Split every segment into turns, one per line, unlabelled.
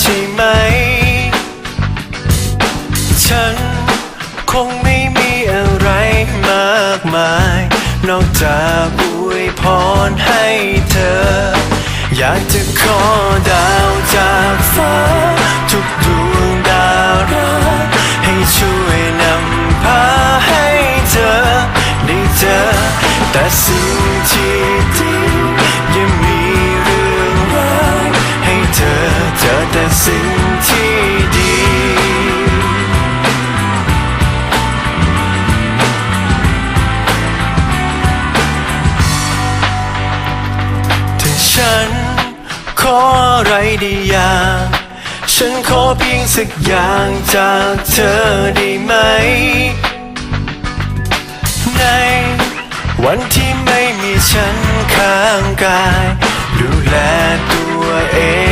ใช่ไหม ฉันคงไม่มีอะไรมากมาย นอกจากอวยพรให้เธอ อยากจะขอดาวจากฟ้า ทุกดวงดาราให้ช่วยนำพาให้เธอ ได้เจอแต่สิ่งที่ สิ่งที่ดีถ้าฉันขออะไรด้อย่างฉันขอเพียงสักอย่างจากเธอได้ไหม ในวันที่ไม่มีฉันข้างกาย ดูแลตัวเอง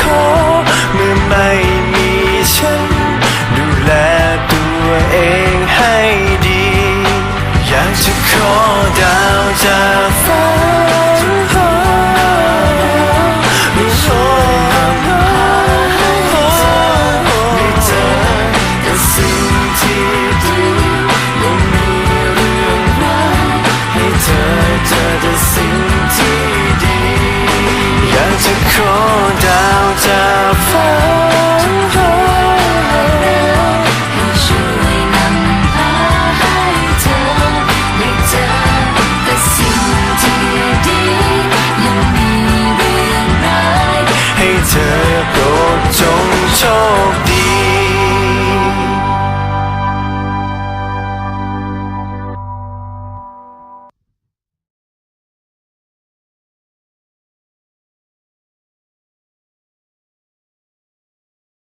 ขอเมื่อไม่มีฉัน ดูแลตัวเองให้ดี อยากจะขอดาวจ